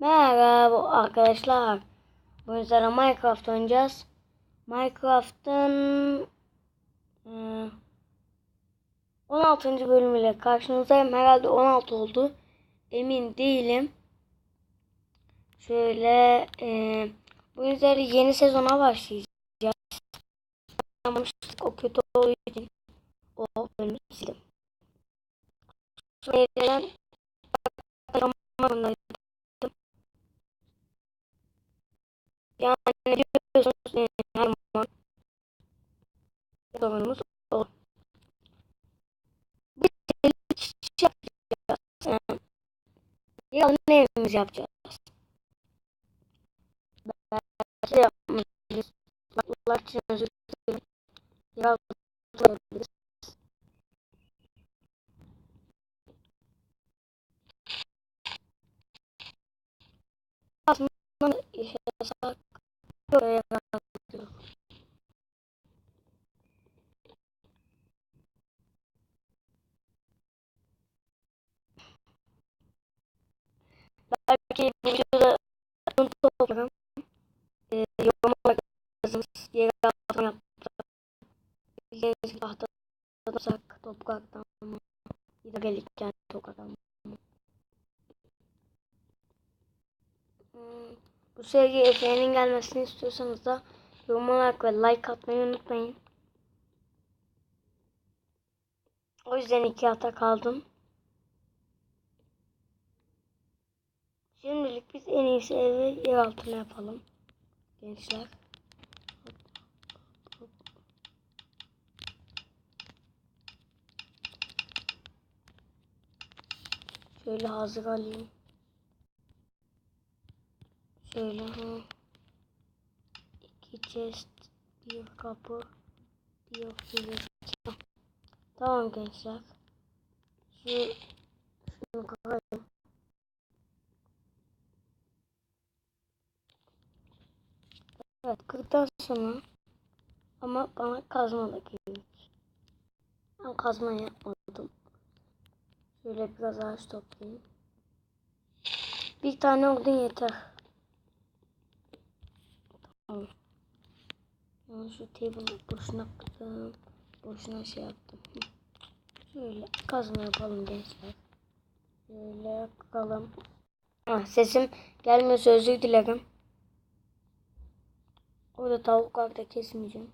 Merhaba arkadaşlar. Bu yüzden Minecraft oynayacağız. Minecraft'ın eee, 16. bölümüyle karşınızdayım. Herhalde 16 oldu. Emin değilim. Şöyle eee bu yüzden yeni sezona başlayacağız. O kötü olduğu için o bölümü sildim. Sonra Yani diyorsunuz e, her zaman sorunumuz olur. Biz şey yapacağız. E, Yalan evimiz yapacağız. Belki de yapmayız. Allah için özür dilerim. Yalan yapabiliriz. Aslında yaşasak böyle yapabiliriz. Belki videoda ayrıntı toplarım. Ee, yorumlara yazınız. Yere altına yaptık. Bildiğiniz gibi tahtadan topraktan mı? Ya da gelirken topraktan mı? Hmm, Bu seriye Efe'nin gelmesini istiyorsanız da yorum olarak ve like atmayı unutmayın. O yüzden iki hata kaldım. Şimdilik biz en iyisi evi yer altına yapalım. Gençler. Şöyle hazır alayım. Şöyle ha. İki chest, bir kapı, bir filiz. Tamam gençler. Şu şunu koyayım. Evet kırdıktan sonra ama bana kazma da gerek. Ben kazma yapmadım. Şöyle biraz ağaç toplayayım. Bir tane odun yeter. Yani şu table'ı boşuna kırdım. Boşuna şey yaptım. Şöyle kazma yapalım gençler. Şöyle yapalım. Ah, sesim gelmiyorsa özür dilerim. Orada tavuklar da kesmeyeceğim.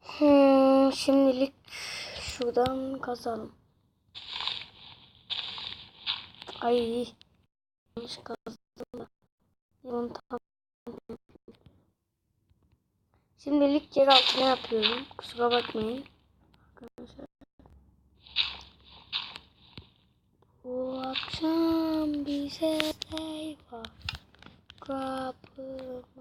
Hmm, şimdilik şuradan kazalım. Ay yanlış kazdım tam Şimdilik yer altına yapıyorum. Kusura bakmayın. Bu akşam bize eyvah. Kapımızı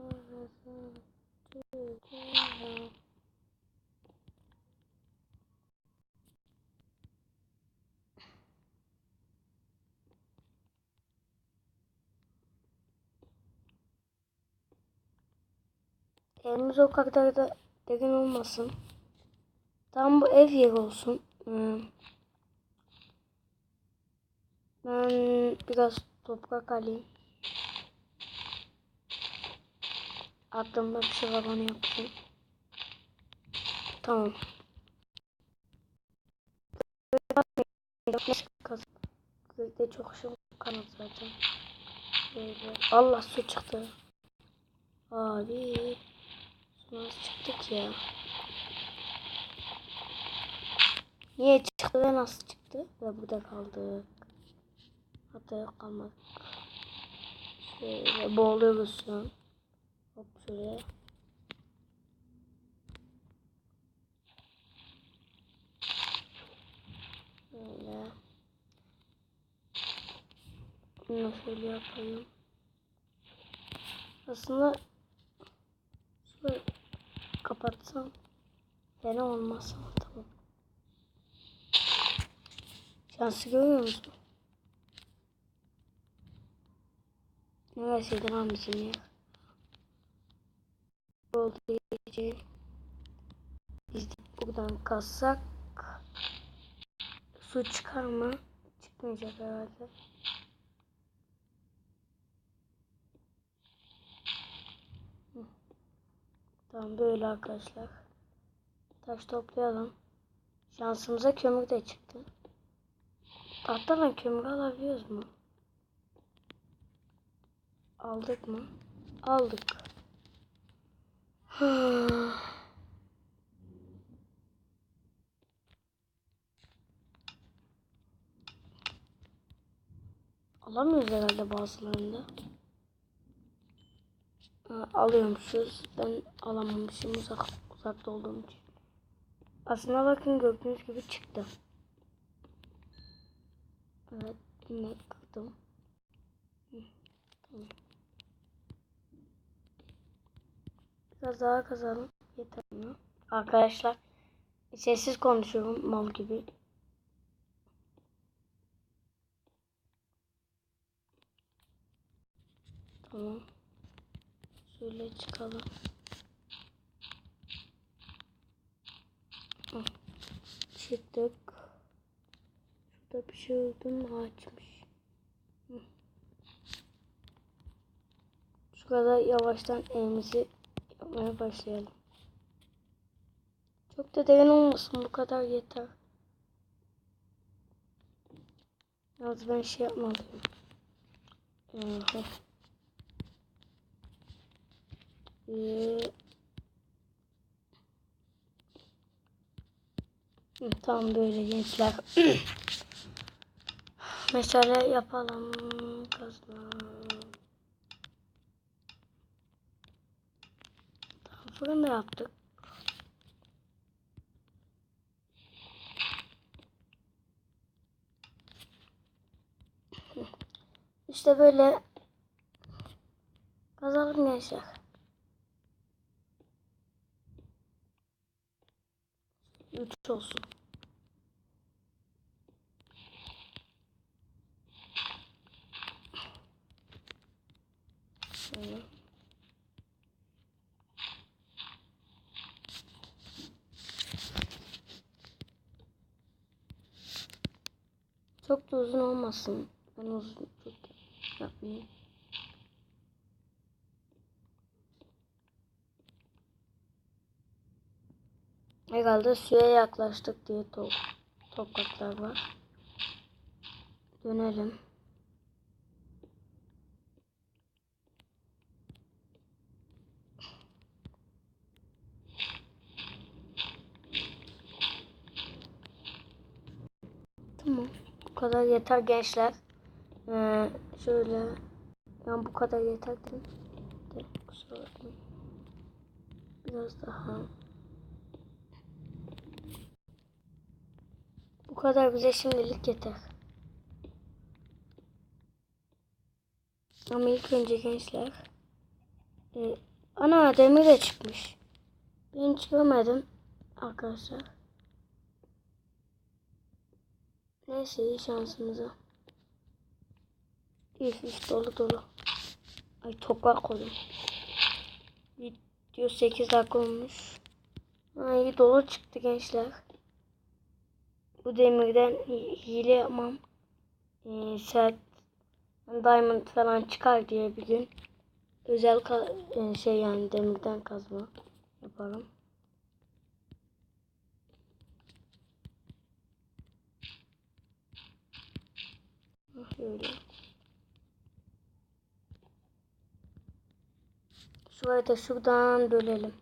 Evimiz o kadar da derin olmasın. Tam bu ev yeri olsun. Hmm. Ben biraz toprak alayım. Aklımda bir şey var onu yapayım. Tamam. Köyde çok şey kanat zaten. Allah su çıktı. Abi. Nasıl çıktı ki ya? Niye çıktı ve nasıl çıktı? Ve burada kaldık. Hatta kalmadık. Şöyle boğuluyoruz şu an. Hop şuraya. Böyle. Bunu şöyle yapayım. Aslında şöyle kapatsam fena olmaz ama tamam. Şansı görüyor musun? Neresiydi lan bizim ya? Olduğu için biz buradan kazsak su çıkar mı? Çıkmayacak herhalde. Tamam böyle arkadaşlar. Taş toplayalım. Şansımıza kömür de çıktı. Tahtadan kömür alabiliyoruz mu? Aldık mı? Aldık. Alamıyoruz herhalde bazılarında. Alıyormuşuz. Ben alamamışım uzak uzakta olduğum için. Aslında bakın gördüğünüz gibi çıktı. Evet yine kırdım. Biraz daha kazalım. Yeter mi? Arkadaşlar sessiz konuşuyorum mal gibi. Tamam. Şöyle çıkalım. Hı. Çıktık. Şurada bir şey öldüm ağaçmış. Hı. Şu kadar yavaştan evimizi yapmaya başlayalım. Çok da derin olmasın bu kadar yeter. Yalnız ben şey yapmalıyım. Ee, Tamam böyle gençler. Meşale yapalım. Kazma. Tamam fırın da yaptık. İşte böyle kazalım gençler. Üç olsun. Şöyle. Çok da uzun olmasın. Ben uzun çok yapmayayım. Herhalde suya yaklaştık diye top, topraklar var. Dönelim. Tamam. Bu kadar yeter gençler. Ee, şöyle. Ben bu kadar yeter dedim. De, kusura bakmayın. Biraz daha. Kadar bize şimdilik yeter. Ama ilk önce gençler. E, ana demir de çıkmış. Ben görmedim arkadaşlar. Neyse iyi şansımıza. İyi iş dolu dolu. Ay toprak koydum. Video 8 dakika olmuş. Ay dolu çıktı gençler bu demirden hi- hile yapmam. Ee, sert diamond falan çıkar diye bir gün özel e, şey yani demirden kazma yaparım. Şöyle. Şurayı da şuradan bölelim.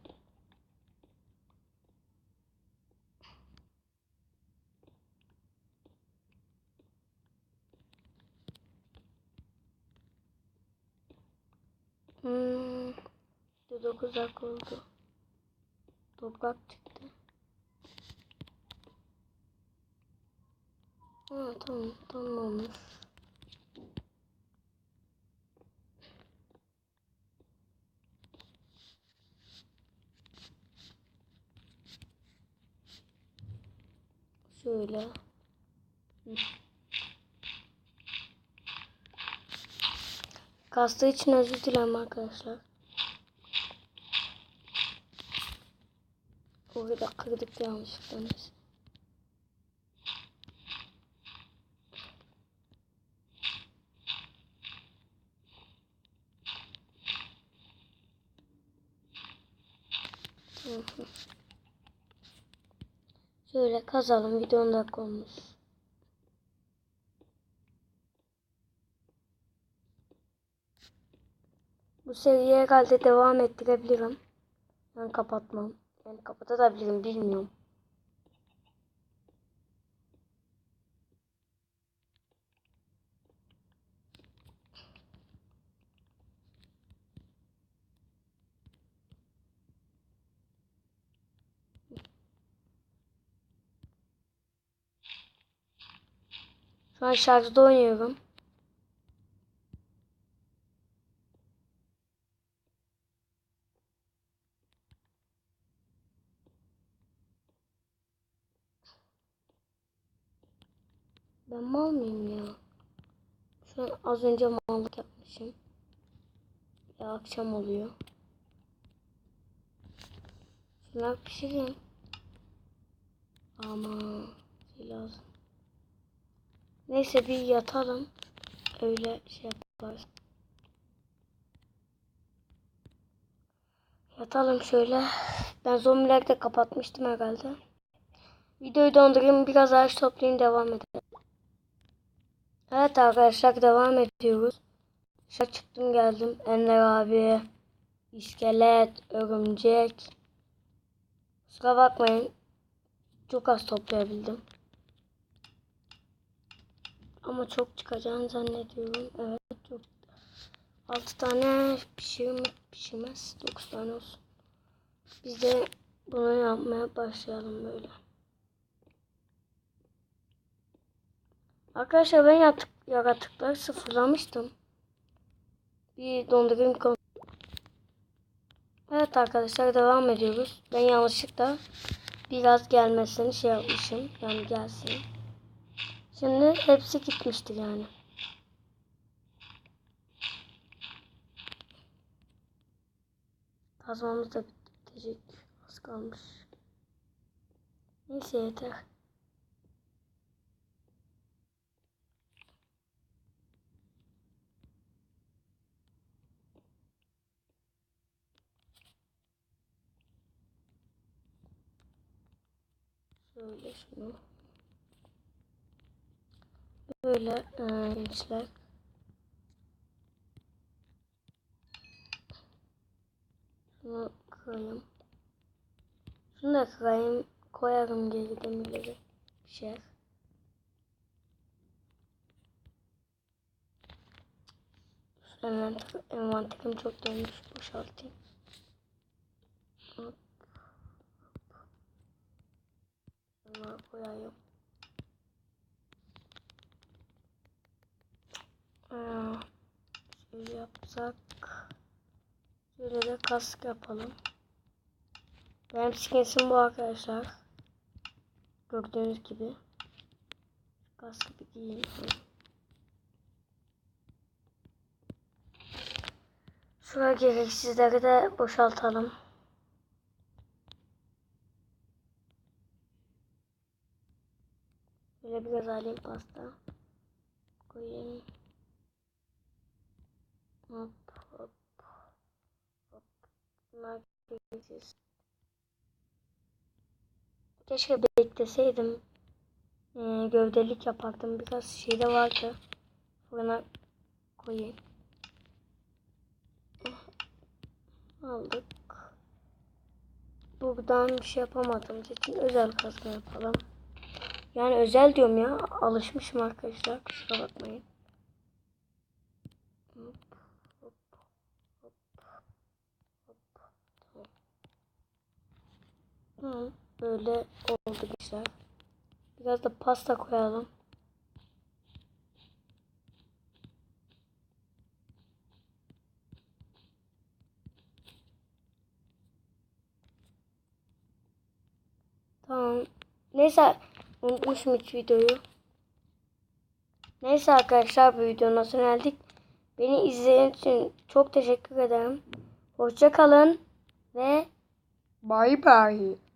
Hmm. 9 dakika oldu. Toprak çıktı. Ha, tamam, tamam olmuş. Şöyle. Hı. Kastığı için özür dilerim arkadaşlar. O bir dakika gidip yanlışlıkla. Şöyle kazalım. Bir 10 dakika olmuş. Bu seriye herhalde devam ettirebilirim. Ben kapatmam. Yani kapatabilirim bilmiyorum. Şu an şarjda oynuyorum. Ben mal mıyım ya? Şu an az önce mallık yapmışım. Ya akşam oluyor. Şunlar pişireyim. Ama şey lazım. Neyse bir yatalım. Öyle şey yaparız. Yatalım şöyle. Ben zombileri de kapatmıştım herhalde. Videoyu dondurayım biraz ağaç toplayayım devam edelim. Evet arkadaşlar devam ediyoruz. Dışarı çıktım geldim. Ender abi, iskelet, örümcek. Kusura bakmayın. Çok az toplayabildim. Ama çok çıkacağını zannediyorum. Evet çok. 6 tane pişirir mi? Pişirmez. 9 tane olsun. Biz de bunu yapmaya başlayalım böyle. Arkadaşlar ben yaratık, yaratıkları sıfırlamıştım. Bir dondurayım konu. Evet arkadaşlar devam ediyoruz. Ben yanlışlıkla biraz gelmesini şey yapmışım. Yani gelsin. Şimdi hepsi gitmişti yani. Kazmamız da bitecek. Az kalmış. Neyse yeter. Şöyle şunu. Böyle e, gençler. Şunu kırayım. Şunu da kırayım. Koyarım geri demirleri. Pişer. Envanter, envanterim çok dönmüş. Boşaltayım. Hop. Şunu koyayım. Aa, şöyle yapsak. Şöyle de kask yapalım. Benim skinsim bu arkadaşlar. Gördüğünüz gibi. Kaskı bir giyeyim. Şuraya gereksizleri de boşaltalım. Alayım pasta. Koyayım. Hop hop hop. Bunlar. Keşke bekleseydim. Ee, gövdelik yapardım. Biraz şey de vardı. Fırına koyayım. Aldık. Buradan bir şey yapamadığımız için özel kazma yapalım. Yani özel diyorum ya. Alışmışım arkadaşlar. Kusura bakmayın. Hı, böyle oldu güzel. Biraz da pasta koyalım. Tamam. Neyse unutmuşum hiç videoyu. Neyse arkadaşlar bu videonun sonuna geldik. Beni izlediğiniz için çok teşekkür ederim. Hoşça kalın ve Bye bye.